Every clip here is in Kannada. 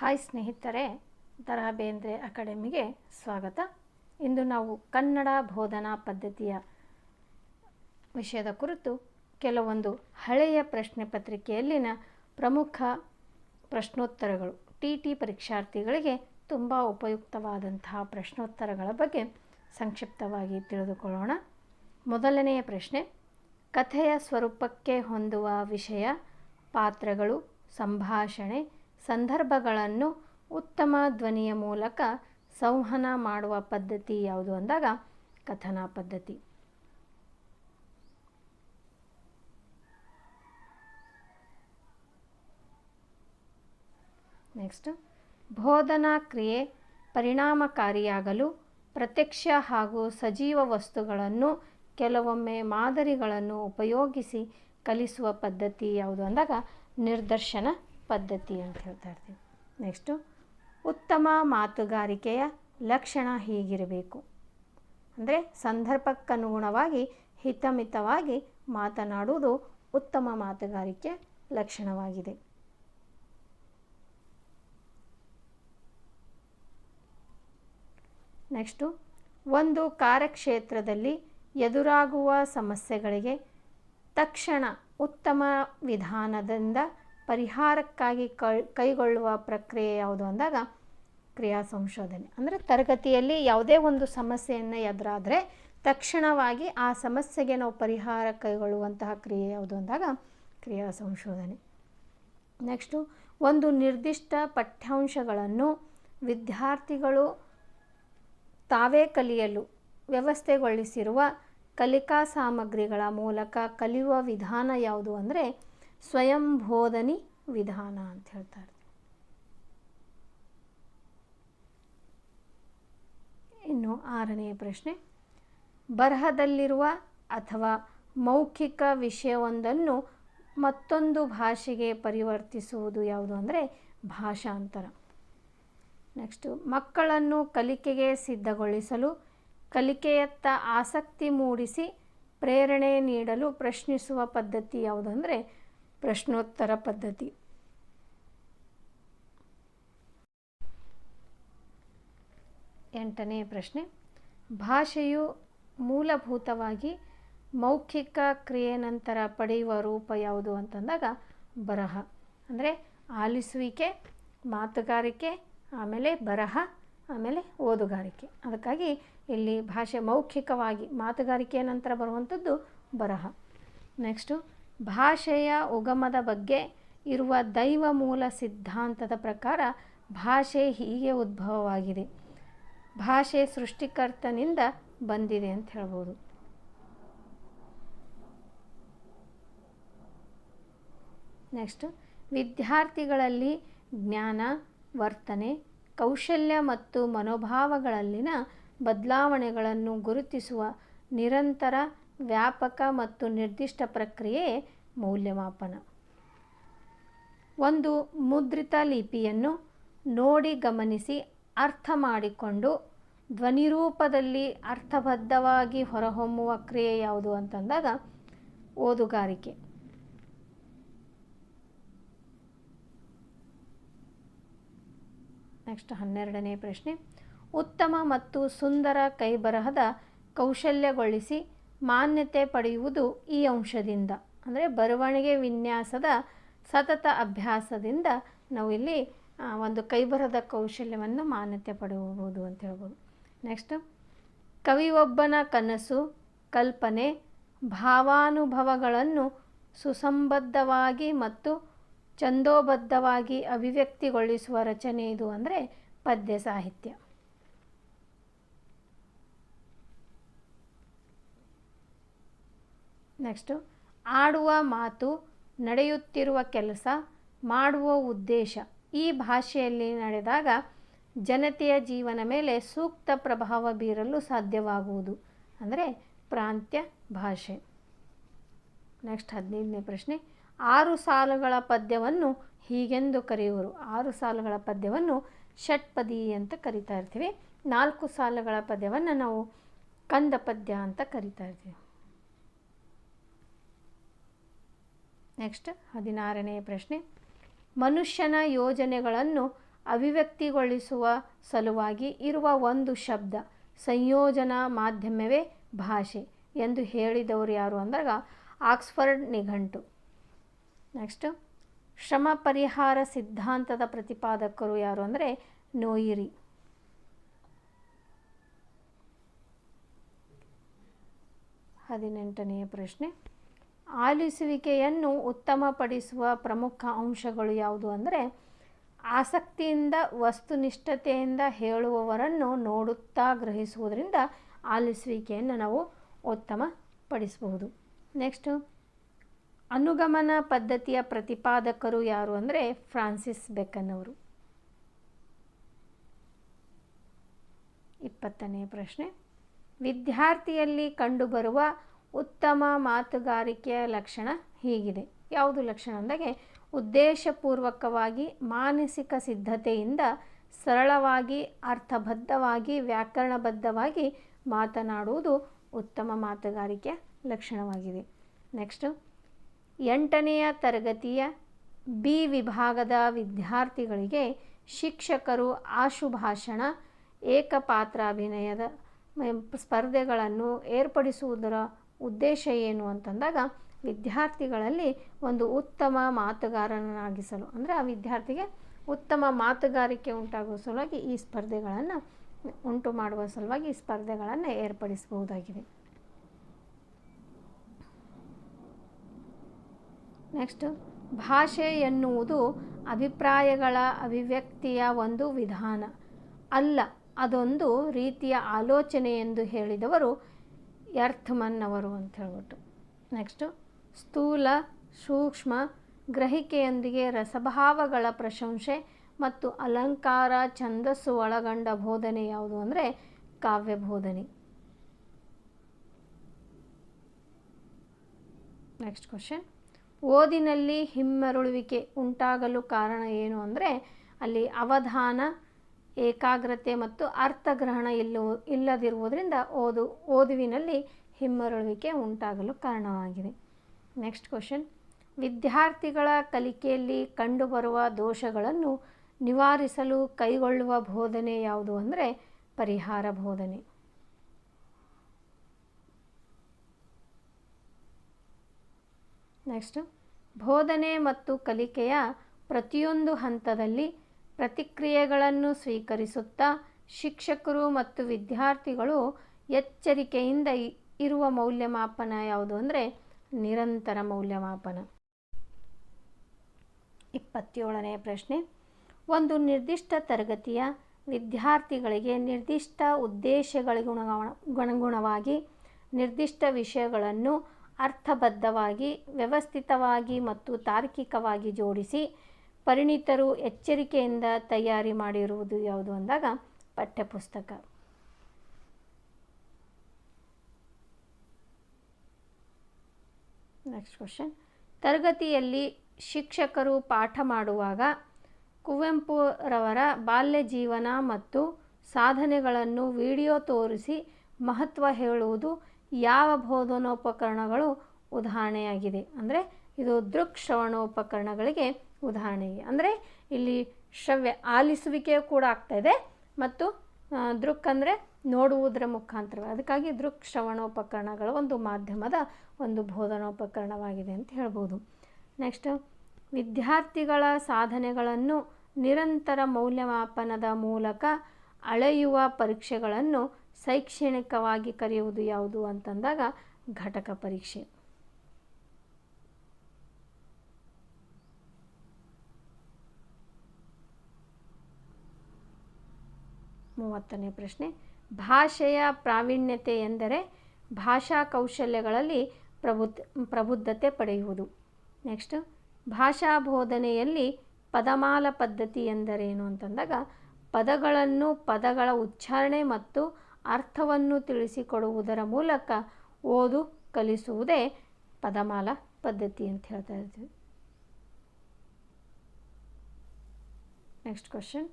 ಹಾಯ್ ಸ್ನೇಹಿತರೆ ದರಾ ಬೇಂದ್ರೆ ಅಕಾಡೆಮಿಗೆ ಸ್ವಾಗತ. ಇಂದು ನಾವು ಕನ್ನಡ ಬೋಧನಾ ಪದ್ಧತಿಯ ವಿಷಯದ ಕುರಿತು ಕೆಲವೊಂದು ಹಳೆಯ ಪ್ರಶ್ನೆ ಪತ್ರಿಕೆಯಲ್ಲಿನ ಪ್ರಮುಖ ಪ್ರಶ್ನೋತ್ತರಗಳು. ಟಿ ಟಿ ಪರೀಕ್ಷಾರ್ಥಿಗಳಿಗೆ ತುಂಬ ಉಪಯುಕ್ತವಾದಂತಹ ಪ್ರಶ್ನೋತ್ತರಗಳ ಬಗ್ಗೆ ಸಂಕ್ಷಿಪ್ತವಾಗಿ ತಿಳಿದುಕೊಳ್ಳೋಣ. ಮೊದಲನೆಯ ಪ್ರಶ್ನೆ, ಕಥೆಯ ಸ್ವರೂಪಕ್ಕೆ ಹೊಂದುವ ವಿಷಯ, ಪಾತ್ರಗಳು, ಸಂಭಾಷಣೆ ಸಂದರ್ಭಗಳನ್ನು ಉತ್ತಮ ಧ್ವನಿಯ ಮೂಲಕ ಸಂವಹನ ಮಾಡುವ ಪದ್ಧತಿ ಯಾವುದು ಅಂದಾಗ ಕಥನ ಪದ್ಧತಿ. ನೆಕ್ಸ್ಟ್ ಬೋಧನಾ ಕ್ರಿಯೆ ಪರಿಣಾಮಕಾರಿಯಾಗಲು ಪ್ರತ್ಯಕ್ಷ ಹಾಗೂ ಸಜೀವ ವಸ್ತುಗಳನ್ನು ಕೆಲವೊಮ್ಮೆ ಮಾದರಿಗಳನ್ನು ಉಪಯೋಗಿಸಿ ಕಲಿಸುವ ಪದ್ಧತಿ ಯಾವುದು ಅಂದಾಗ ನಿರ್ದರ್ಶನ ಪದ್ಧತಿ ಅಂತ ಹೇಳ್ತಾ ಇರ್ತೀವಿ ನೆಕ್ಸ್ಟು ಉತ್ತಮ ಮಾತುಗಾರಿಕೆಯ ಲಕ್ಷಣ ಹೀಗಿರಬೇಕು. ಅಂದರೆ ಸಂದರ್ಭಕ್ಕನುಗುಣವಾಗಿ, ಹಿತಮಿತವಾಗಿ ಮಾತನಾಡುವುದು ಉತ್ತಮ ಮಾತುಗಾರಿಕೆ ಲಕ್ಷಣವಾಗಿದೆ. ನೆಕ್ಸ್ಟು ಒಂದು ಕಾರ್ಯಕ್ಷೇತ್ರದಲ್ಲಿ ಎದುರಾಗುವ ಸಮಸ್ಯೆಗಳಿಗೆ ತಕ್ಷಣ ಉತ್ತಮ ವಿಧಾನದಿಂದ ಪರಿಹಾರಕ್ಕಾಗಿ ಕೈಗೊಳ್ಳುವ ಪ್ರಕ್ರಿಯೆ ಯಾವುದು ಅಂದಾಗ ಕ್ರಿಯಾ ಸಂಶೋಧನೆ. ಅಂದರೆ ತರಗತಿಯಲ್ಲಿ ಯಾವುದೇ ಒಂದು ಸಮಸ್ಯೆಯನ್ನು ಎದುರಾದರೆ ತಕ್ಷಣವಾಗಿ ಆ ಸಮಸ್ಯೆಗೆ ನಾವು ಪರಿಹಾರ ಕೈಗೊಳ್ಳುವಂತಹ ಕ್ರಿಯೆ ಯಾವುದು ಅಂದಾಗ ಕ್ರಿಯಾ ಸಂಶೋಧನೆ. ನೆಕ್ಸ್ಟು ಒಂದು ನಿರ್ದಿಷ್ಟ ಪಠ್ಯಾಂಶಗಳನ್ನು ವಿದ್ಯಾರ್ಥಿಗಳು ತಾವೇ ಕಲಿಯಲು ವ್ಯವಸ್ಥೆಗೊಳಿಸಿರುವ ಕಲಿಕಾ ಸಾಮಗ್ರಿಗಳ ಮೂಲಕ ಕಲಿಯುವ ವಿಧಾನ ಯಾವುದು ಅಂದರೆ ಸ್ವಯಂ ಬೋಧನಿ ವಿಧಾನ ಅಂತ ಹೇಳ್ತಾರೆ. ಇನ್ನು ಆರನೆಯ ಪ್ರಶ್ನೆ, ಬರಹದಲ್ಲಿರುವ ಅಥವಾ ಮೌಖಿಕ ವಿಷಯವೊಂದನ್ನು ಮತ್ತೊಂದು ಭಾಷೆಗೆ ಪರಿವರ್ತಿಸುವುದು ಯಾವುದು ಅಂದರೆ ಭಾಷಾಂತರ. ನೆಕ್ಸ್ಟು ಮಕ್ಕಳನ್ನು ಕಲಿಕೆಗೆ ಸಿದ್ಧಗೊಳಿಸಲು, ಕಲಿಕೆಯತ್ತ ಆಸಕ್ತಿ ಮೂಡಿಸಿ ಪ್ರೇರಣೆ ನೀಡಲು ಪ್ರಶ್ನಿಸುವ ಪದ್ಧತಿ ಯಾವುದು ಅಂದರೆ ಪ್ರಶ್ನೋತ್ತರ ಪದ್ಧತಿ. ಎಂಟನೇ ಪ್ರಶ್ನೆ. ಭಾಷೆಯು ಮೂಲಭೂತವಾಗಿ ಮೌಖಿಕ ಕ್ರಿಯೆ ನಂತರ ಪಡೆಯುವ ರೂಪ ಯಾವುದು ಅಂತಂದಾಗ ಬರಹ. ಅಂದರೆ ಆಲಿಸುವಿಕೆ, ಮಾತುಗಾರಿಕೆ, ಆಮೇಲೆ ಬರಹ, ಆಮೇಲೆ ಓದುಗಾರಿಕೆ. ಅದಕ್ಕಾಗಿ ಇಲ್ಲಿ ಭಾಷೆ ಮೌಖಿಕವಾಗಿ ಮಾತುಗಾರಿಕೆಯ ನಂತರ ಬರುವಂಥದ್ದು ಬರಹ. ನೆಕ್ಸ್ಟು ಭಾಷೆಯ ಉಗಮದ ಬಗ್ಗೆ ಇರುವ ದೈವ ಮೂಲ ಸಿದ್ಧಾಂತದ ಪ್ರಕಾರ ಭಾಷೆ ಹೀಗೆ ಉದ್ಭವವಾಗಿದೆ. ಭಾಷೆ ಸೃಷ್ಟಿಕರ್ತನಿಂದ ಬಂದಿದೆ ಅಂತ ಹೇಳ್ಬೋದು. ನೆಕ್ಸ್ಟ್, ವಿದ್ಯಾರ್ಥಿಗಳಲ್ಲಿ ಜ್ಞಾನ, ವರ್ತನೆ, ಕೌಶಲ್ಯ ಮತ್ತು ಮನೋಭಾವಗಳಲ್ಲಿನ ಬದಲಾವಣೆಗಳನ್ನು ಗುರುತಿಸುವ ನಿರಂತರ ವ್ಯಾಪಕ ಮತ್ತು ನಿರ್ದಿಷ್ಟ ಪ್ರಕ್ರಿಯೆ ಮೌಲ್ಯಮಾಪನ. ಒಂದು ಮುದ್ರಿತ ಲಿಪಿಯನ್ನು ನೋಡಿ ಗಮನಿಸಿ ಅರ್ಥ ಮಾಡಿಕೊಂಡು ಧ್ವನಿರೂಪದಲ್ಲಿ ಅರ್ಥಬದ್ಧವಾಗಿ ಹೊರಹೊಮ್ಮುವ ಕ್ರಿಯೆ ಯಾವುದು ಅಂತಂದಾಗ ಓದುಗಾರಿಕೆ. ನೆಕ್ಸ್ಟ್ ಹನ್ನೆರಡನೇ ಪ್ರಶ್ನೆ. ಉತ್ತಮ ಮತ್ತು ಸುಂದರ ಕೈಬರಹದ ಕೌಶಲ್ಯಗೊಳಿಸಿ ಮಾನ್ಯತೆ ಪಡೆಯುವುದು ಈ ಅಂಶದಿಂದ. ಅಂದರೆ ಬರವಣಿಗೆ ವಿನ್ಯಾಸದ ಸತತ ಅಭ್ಯಾಸದಿಂದ ನಾವು ಇಲ್ಲಿ ಒಂದು ಕೈಬರದ ಕೌಶಲ್ಯವನ್ನು ಮಾನ್ಯತೆ ಪಡೆಯಬಹುದು ಅಂತ ಹೇಳ್ಬೋದು. ನೆಕ್ಸ್ಟ್ ಕವಿಯೊಬ್ಬನ ಕನಸು, ಕಲ್ಪನೆ, ಭಾವಾನುಭವಗಳನ್ನು ಸುಸಂಬದ್ಧವಾಗಿ ಮತ್ತು ಛಂದೋಬದ್ಧವಾಗಿ ಅಭಿವ್ಯಕ್ತಿಗೊಳಿಸುವ ರಚನೆ ಇದು ಅಂದರೆ ಪದ್ಯ ಸಾಹಿತ್ಯ. ನೆಕ್ಸ್ಟು ಆಡುವ ಮಾತು, ನಡೆಯುತ್ತಿರುವ ಕೆಲಸ, ಮಾಡುವ ಉದ್ದೇಶ. ಈ ಭಾಷೆಯಲ್ಲಿ ನಡೆದಾಗ ಜನತೆಯ ಜೀವನ ಮೇಲೆ ಸೂಕ್ತ ಪ್ರಭಾವ ಬೀರಲು ಸಾಧ್ಯವಾಗುವುದು. ಅಂದರೆ ಪ್ರಾಂತ್ಯ ಭಾಷೆ. ನೆಕ್ಸ್ಟ್ ಹದಿನೈದನೇ ಪ್ರಶ್ನೆ. ಆರು ಸಾಲುಗಳ ಪದ್ಯವನ್ನು ಹೀಗೆಂದು ಕರೆಯುವರು. ಆರು ಸಾಲುಗಳ ಪದ್ಯವನ್ನು ಷಟ್ಪದಿ ಅಂತ ಕರಿತಾ ಇರ್ತೀವಿ. ನಾಲ್ಕು ಸಾಲುಗಳ ಪದ್ಯವನ್ನು ನಾವು ಕಂದ ಪದ್ಯ ಅಂತ ಕರಿತಾ ಇರ್ತೀವಿ. ನೆಕ್ಸ್ಟ್ ಹದಿನಾರನೇ ಪ್ರಶ್ನೆ. ಮನುಷ್ಯನ ಯೋಜನೆಗಳನ್ನು ಅಭಿವ್ಯಕ್ತಿಗೊಳಿಸುವ ಸಲುವಾಗಿ ಇರುವ ಒಂದು ಶಬ್ದ, ಸಂಯೋಜನಾ ಮಾಧ್ಯಮವೇ ಭಾಷೆ ಎಂದು ಹೇಳಿದವರು ಯಾರು ಅಂದಾಗ ಆಕ್ಸ್ಫರ್ಡ್ ನಿಘಂಟು. ನೆಕ್ಸ್ಟ್ ಶ್ರಮ ಪರಿಹಾರ ಸಿದ್ಧಾಂತದ ಪ್ರತಿಪಾದಕರು ಯಾರು ಅಂದರೆ ನೋಯಿರಿ. ಹದಿನೆಂಟನೆಯ ಪ್ರಶ್ನೆ. ಆಲಿಸುವಿಕೆಯನ್ನು ಉತ್ತಮಪಡಿಸುವ ಪ್ರಮುಖ ಅಂಶಗಳು ಯಾವುದು ಅಂದರೆ ಆಸಕ್ತಿಯಿಂದ, ವಸ್ತುನಿಷ್ಠತೆಯಿಂದ ಹೇಳುವವರನ್ನು ನೋಡುತ್ತಾ ಗ್ರಹಿಸುವುದರಿಂದ ಆಲಿಸುವಿಕೆಯನ್ನು ನಾವು ಉತ್ತಮಪಡಿಸಬಹುದು. ನೆಕ್ಸ್ಟು, ಅನುಗಮನ ಪದ್ಧತಿಯ ಪ್ರತಿಪಾದಕರು ಯಾರು ಅಂದರೆ ಫ್ರಾನ್ಸಿಸ್ ಬೆಕನ್ ಅವರು ಇಪ್ಪತ್ತನೆಯ ಪ್ರಶ್ನೆ, ವಿದ್ಯಾರ್ಥಿಯಲ್ಲಿ ಕಂಡುಬರುವ ಉತ್ತಮ ಮಾತುಗಾರಿಕೆಯ ಲಕ್ಷಣ ಹೀಗಿದೆ. ಯಾವುದು ಲಕ್ಷಣ ಅಂದಾಗೆ, ಉದ್ದೇಶಪೂರ್ವಕವಾಗಿ ಮಾನಸಿಕ ಸಿದ್ಧತೆಯಿಂದ ಸರಳವಾಗಿ, ಅರ್ಥಬದ್ಧವಾಗಿ, ವ್ಯಾಕರಣಬದ್ಧವಾಗಿ ಮಾತನಾಡುವುದು ಉತ್ತಮ ಮಾತುಗಾರಿಕೆಯ ಲಕ್ಷಣವಾಗಿದೆ. ನೆಕ್ಸ್ಟು ಎಂಟನೆಯ ತರಗತಿಯ ಬಿ ವಿಭಾಗದ ವಿದ್ಯಾರ್ಥಿಗಳಿಗೆ ಶಿಕ್ಷಕರು ಆಶುಭಾಷಣ, ಏಕಪಾತ್ರಾಭಿನಯದ ಸ್ಪರ್ಧೆಗಳನ್ನು ಏರ್ಪಡಿಸುವುದರ ಉದ್ದೇಶ ಏನು ಅಂತಂದಾಗ ವಿದ್ಯಾರ್ಥಿಗಳಲ್ಲಿ ಒಂದು ಉತ್ತಮ ಮಾತುಗಾರನಾಗಿಸಲು ಅಂದರೆ ಆ ವಿದ್ಯಾರ್ಥಿಗೆ ಉತ್ತಮ ಮಾತುಗಾರಿಕೆ ಉಂಟಾಗುವ ಸಲುವಾಗಿ ಈ ಸ್ಪರ್ಧೆಗಳನ್ನು ಉಂಟು ಮಾಡುವ ಸಲುವಾಗಿ ಈ ಸ್ಪರ್ಧೆಗಳನ್ನು ಏರ್ಪಡಿಸಬಹುದಾಗಿದೆ. ನೆಕ್ಸ್ಟ್ ಭಾಷೆ ಎನ್ನುವುದು ಅಭಿಪ್ರಾಯಗಳ ಅಭಿವ್ಯಕ್ತಿಯ ಒಂದು ವಿಧಾನ. ಅಲ್ಲ, ಅದೊಂದು ರೀತಿಯ ಆಲೋಚನೆ ಎಂದು ಹೇಳಿದವರು ಎರ್ಥಮನ್ ಅವರು ಅಂತ ಹೇಳ್ಬಿಟ್ಟು. ನೆಕ್ಸ್ಟು ಸ್ಥೂಲ, ಸೂಕ್ಷ್ಮ, ಗ್ರಹಿಕೆಯೊಂದಿಗೆ ರಸಭಾವಗಳ ಪ್ರಶಂಸೆ ಮತ್ತು ಅಲಂಕಾರ, ಛಂದಸ್ಸು ಒಳಗೊಂಡ ಬೋಧನೆ ಯಾವುದು ಅಂದರೆ ಕಾವ್ಯ ಬೋಧನೆ. ನೆಕ್ಸ್ಟ್ ಕ್ವಶನ್ ಓದಿನಲ್ಲಿ ಹಿಮ್ಮರುಳುವಿಕೆ ಉಂಟಾಗಲು ಕಾರಣ ಏನು ಅಂದರೆ ಅಲ್ಲಿ ಅವಧಾನ ಏಕಾಗ್ರತೆ ಮತ್ತು ಅರ್ಥಗ್ರಹಣ ಇಲ್ಲೋ, ಇಲ್ಲದಿರುವುದರಿಂದ ಓದು, ಓದುವಿನಲ್ಲಿ ಹಿಮ್ಮರಳುವಿಕೆ ಉಂಟಾಗಲು ಕಾರಣವಾಗಿದೆ. ನೆಕ್ಸ್ಟ್ ಕ್ವಶನ್ ವಿದ್ಯಾರ್ಥಿಗಳ ಕಲಿಕೆಯಲ್ಲಿ ಕಂಡುಬರುವ ದೋಷಗಳನ್ನು ನಿವಾರಿಸಲು ಕೈಗೊಳ್ಳುವ ಬೋಧನೆ ಯಾವುದು ಅಂದರೆ ಪರಿಹಾರ ಬೋಧನೆ. ನೆಕ್ಸ್ಟು ಬೋಧನೆ ಮತ್ತು ಕಲಿಕೆಯ ಪ್ರತಿಯೊಂದು ಹಂತದಲ್ಲಿ ಪ್ರತಿಕ್ರಿಯೆಗಳನ್ನು ಸ್ವೀಕರಿಸುತ್ತಾ ಶಿಕ್ಷಕರು ಮತ್ತು ವಿದ್ಯಾರ್ಥಿಗಳು ಎಚ್ಚರಿಕೆಯಿಂದ ಇರುವ ಮೌಲ್ಯಮಾಪನ ಯಾವುದು ಅಂದರೆ ನಿರಂತರ ಮೌಲ್ಯಮಾಪನ. ಇಪ್ಪತ್ತೇಳನೇ ಪ್ರಶ್ನೆ. ಒಂದು ನಿರ್ದಿಷ್ಟ ತರಗತಿಯ ವಿದ್ಯಾರ್ಥಿಗಳಿಗೆ ನಿರ್ದಿಷ್ಟ ಉದ್ದೇಶಗಳಿಗುಣಗುಣಗುಣವಾಗಿ ನಿರ್ದಿಷ್ಟ ವಿಷಯಗಳನ್ನು ಅರ್ಥಬದ್ಧವಾಗಿ, ವ್ಯವಸ್ಥಿತವಾಗಿ ಮತ್ತು ತಾರ್ಕಿಕವಾಗಿ ಜೋಡಿಸಿ ಪರಿಣಿತರು ಎಚ್ಚರಿಕೆಯಿಂದ ತಯಾರಿ ಮಾಡಿರುವುದು ಯಾವುದು ಅಂದಾಗ ಪಠ್ಯಪುಸ್ತಕ. ನೆಕ್ಸ್ಟ್ ಕ್ವಶನ್ ತರಗತಿಯಲ್ಲಿ ಶಿಕ್ಷಕರು ಪಾಠ ಮಾಡುವಾಗ ಕುವೆಂಪುರವರ ಬಾಲ್ಯ ಜೀವನ ಮತ್ತು ಸಾಧನೆಗಳನ್ನು ವಿಡಿಯೋ ತೋರಿಸಿ ಮಹತ್ವ ಹೇಳುವುದು ಯಾವ ಬೋಧನೋಪಕರಣಗಳು ಉದಾಹರಣೆಯಾಗಿದೆ. ಅಂದರೆ ಇದು ದೃಕ್ ಶ್ರವಣೋಪಕರಣಗಳಿಗೆ ಉದಾಹರಣೆ ಅಂದರೆ ಇಲ್ಲಿ ಶ್ರವ್ಯ ಆಲಿಸುವಿಕೆಯು ಕೂಡ ಆಗ್ತಾಯಿದೆ ಮತ್ತು ದೃಕ್ ಅಂದರೆ ನೋಡುವುದರ ಮುಖಾಂತರ ಅದಕ್ಕಾಗಿ ದೃಕ್ ಶ್ರವಣೋಪಕರಣಗಳು ಒಂದು ಮಾಧ್ಯಮದ ಒಂದು ಬೋಧನೋಪಕರಣವಾಗಿದೆ ಅಂತ ಹೇಳ್ಬೋದು. ನೆಕ್ಸ್ಟ್ ವಿದ್ಯಾರ್ಥಿಗಳ ಸಾಧನೆಗಳನ್ನು ನಿರಂತರ ಮೌಲ್ಯಮಾಪನದ ಮೂಲಕ ಅಳೆಯುವ ಪರೀಕ್ಷೆಗಳನ್ನು ಶೈಕ್ಷಣಿಕವಾಗಿ ಕರೆಯುವುದು ಯಾವುದು ಅಂತಂದಾಗ ಘಟಕ ಪರೀಕ್ಷೆ. ಮೂವತ್ತನೇ ಪ್ರಶ್ನೆ. ಭಾಷೆಯ ಪ್ರಾವೀಣ್ಯತೆ ಎಂದರೆ ಭಾಷಾ ಕೌಶಲ್ಯಗಳಲ್ಲಿ ಪ್ರಬುದ್ಧ, ಪ್ರಬುದ್ಧತೆ ಪಡೆಯುವುದು. ನೆಕ್ಸ್ಟ್, ಭಾಷಾ ಬೋಧನೆಯಲ್ಲಿ ಪದಮಾಲ ಪದ್ಧತಿ ಎಂದರೇನು ಅಂತಂದಾಗ, ಪದಗಳನ್ನು ಪದಗಳ ಉಚ್ಚಾರಣೆ ಮತ್ತು ಅರ್ಥವನ್ನು ತಿಳಿಸಿಕೊಡುವುದರ ಮೂಲಕ ಓದು, ಕಲಿಸುವುದೇ ಪದಮಾಲ ಪದ್ಧತಿ ಅಂತ ಹೇಳ್ತಾ ಇದ್ದೀವಿ ನೆಕ್ಸ್ಟ್ ಕ್ವಶನ್.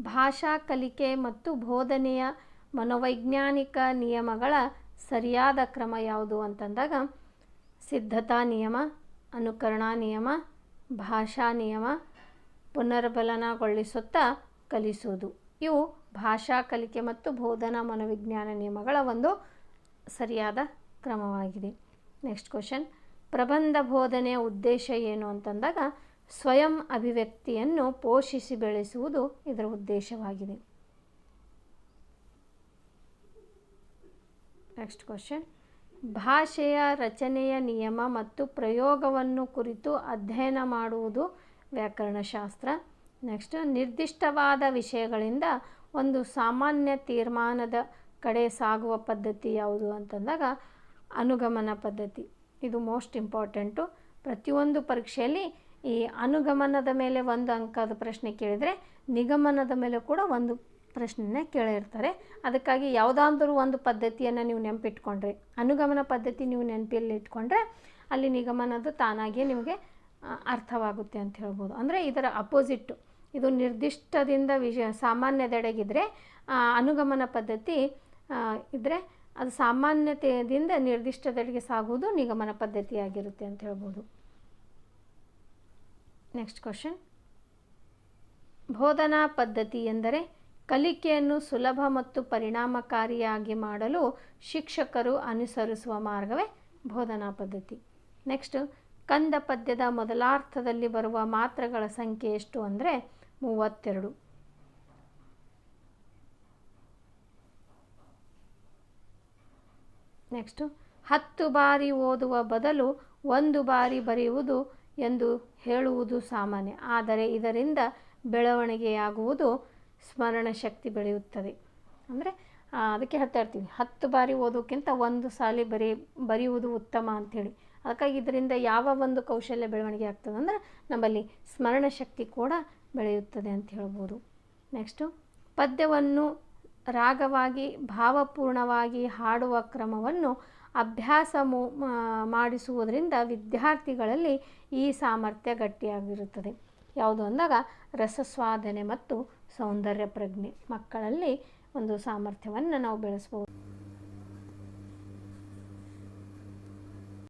ಭಾಷಾ ಕಲಿಕೆ ಮತ್ತು ಬೋಧನೆಯ ಮನೋವೈಜ್ಞಾನಿಕ ನಿಯಮಗಳ ಸರಿಯಾದ ಕ್ರಮ ಯಾವುದು ಅಂತಂದಾಗ ಸಿದ್ಧತಾ ನಿಯಮ, ಅನುಕರಣಾ ನಿಯಮ, ಭಾಷಾ ನಿಯಮ, ಪುನರ್ಬಲನಗೊಳಿಸುತ್ತಾ ಕಲಿಸುವುದು. ಇವು ಭಾಷಾ ಕಲಿಕೆ ಮತ್ತು ಬೋಧನಾ ಮನೋವಿಜ್ಞಾನ ನಿಯಮಗಳ ಒಂದು ಸರಿಯಾದ ಕ್ರಮವಾಗಿದೆ. ನೆಕ್ಸ್ಟ್ ಕ್ವಶನ್ ಪ್ರಬಂಧ ಬೋಧನೆಯ ಉದ್ದೇಶ ಏನು ಅಂತಂದಾಗ ಸ್ವಯಂ ಅಭಿವ್ಯಕ್ತಿಯನ್ನು ಪೋಷಿಸಿ ಬೆಳೆಸುವುದು ಇದರ ಉದ್ದೇಶವಾಗಿದೆ. ನೆಕ್ಸ್ಟ್ ಕ್ವಶನ್ ಭಾಷೆಯ ರಚನೆಯ ನಿಯಮ ಮತ್ತು ಪ್ರಯೋಗವನ್ನು ಕುರಿತು ಅಧ್ಯಯನ ಮಾಡುವುದು ವ್ಯಾಕರಣಶಾಸ್ತ್ರ. ನೆಕ್ಸ್ಟ್ ನಿರ್ದಿಷ್ಟವಾದ ವಿಷಯಗಳಿಂದ ಒಂದು ಸಾಮಾನ್ಯ ತೀರ್ಮಾನದ ಕಡೆ ಸಾಗುವ ಪದ್ಧತಿ ಯಾವುದು ಅಂತಂದಾಗ ಅನುಗಮನ ಪದ್ಧತಿ. ಇದು ಮೋಸ್ಟ್ ಇಂಪಾರ್ಟೆಂಟು ಪ್ರತಿಯೊಂದು ಪರೀಕ್ಷೆಯಲ್ಲಿ ಈ ಅನುಗಮನದ ಮೇಲೆ ಒಂದು ಅಂಕದ ಪ್ರಶ್ನೆ ಕೇಳಿದರೆ ನಿಗಮನದ ಮೇಲೆ ಕೂಡ ಒಂದು ಪ್ರಶ್ನೆನ ಕೇಳಿರ್ತಾರೆ. ಅದಕ್ಕಾಗಿ ಯಾವುದಾದ್ರೂ ಒಂದು ಪದ್ಧತಿಯನ್ನು ನೀವು ನೆನಪಿಟ್ಕೊಂಡ್ರಿ. ಅನುಗಮನ ಪದ್ಧತಿ ನೀವು ನೆನಪಲ್ಲಿ ಇಟ್ಕೊಂಡ್ರೆ ಅಲ್ಲಿ ನಿಗಮನದ್ದು ತಾನಾಗಿಯೇ ನಿಮಗೆ ಅರ್ಥವಾಗುತ್ತೆ ಅಂತ ಹೇಳ್ಬೋದು. ಅಂದರೆ ಇದರ ಅಪೋಸಿಟ್ಟು ಇದು ನಿರ್ದಿಷ್ಟದಿಂದ ವಿಷಯ ಸಾಮಾನ್ಯದೆಡೆಗಿದ್ರೆ ಅನುಗಮನ ಪದ್ಧತಿ ಇದ್ದರೆ ಅದು ಸಾಮಾನ್ಯತೆಯಿಂದ ನಿರ್ದಿಷ್ಟದೆಡೆಗೆ ಸಾಗುವುದು ನಿಗಮನ ಪದ್ಧತಿಯಾಗಿರುತ್ತೆ ಅಂತ ಹೇಳ್ಬೋದು. ನೆಕ್ಸ್ಟ್ ಕ್ವಶನ್ ಬೋಧನಾ ಪದ್ಧತಿ ಎಂದರೆ ಕಲಿಕೆಯನ್ನು ಸುಲಭ ಮತ್ತು ಪರಿಣಾಮಕಾರಿಯಾಗಿ ಮಾಡಲು ಶಿಕ್ಷಕರು ಅನುಸರಿಸುವ ಮಾರ್ಗವೇ ಬೋಧನಾ ಪದ್ಧತಿ. ನೆಕ್ಸ್ಟ್ ಕಂದ ಪದ್ಯದ ಮೊದಲಾರ್ಥದಲ್ಲಿ ಬರುವ ಮಾತ್ರಗಳ ಸಂಖ್ಯೆ ಎಷ್ಟು ಅಂದರೆ ಮೂವತ್ತೆರಡು. ನೆಕ್ಸ್ಟು ಹತ್ತು ಬಾರಿ ಓದುವ ಬದಲು ಒಂದು ಬಾರಿ ಬರೆಯುವುದು ಎಂದು ಹೇಳುವುದು ಸಾಮಾನ್ಯ. ಆದರೆ ಇದರಿಂದ ಬೆಳವಣಿಗೆಯಾಗುವುದು ಸ್ಮರಣ ಶಕ್ತಿ ಬೆಳೆಯುತ್ತದೆ. ಅಂದರೆ ಅದಕ್ಕೆ ಹೇಳ್ತಾ ಇರ್ತೀವಿ ಹತ್ತು ಬಾರಿ ಓದೋಕ್ಕಿಂತ ಒಂದು ಸಾಲಿ ಬರೀ, ಬರೆಯುವುದು ಉತ್ತಮ ಅಂಥೇಳಿ. ಅದಕ್ಕಾಗಿ ಇದರಿಂದ ಯಾವ ಒಂದು ಕೌಶಲ್ಯ ಬೆಳವಣಿಗೆ ಆಗ್ತದೆ ಅಂದರೆ, ನಮ್ಮಲ್ಲಿ ಸ್ಮರಣ ಶಕ್ತಿ ಕೂಡ ಬೆಳೆಯುತ್ತದೆ ಅಂತ ಹೇಳ್ಬೋದು. ನೆಕ್ಸ್ಟು ಪದ್ಯವನ್ನು ರಾಗವಾಗಿ, ಭಾವಪೂರ್ಣವಾಗಿ ಹಾಡುವ ಕ್ರಮವನ್ನು ಅಭ್ಯಾಸ ಮಾಡಿಸುವುದರಿಂದ ವಿದ್ಯಾರ್ಥಿಗಳಲ್ಲಿ ಈ ಸಾಮರ್ಥ್ಯ ಗಟ್ಟಿಯಾಗಿರುತ್ತದೆ. ಯಾವುದು ಅಂದಾಗ ರಸಸ್ವಾದನೆ ಮತ್ತು ಸೌಂದರ್ಯ ಪ್ರಜ್ಞೆ. ಮಕ್ಕಳಲ್ಲಿ ಒಂದು ಸಾಮರ್ಥ್ಯವನ್ನು ನಾವು ಬೆಳೆಸ್ಬೋದು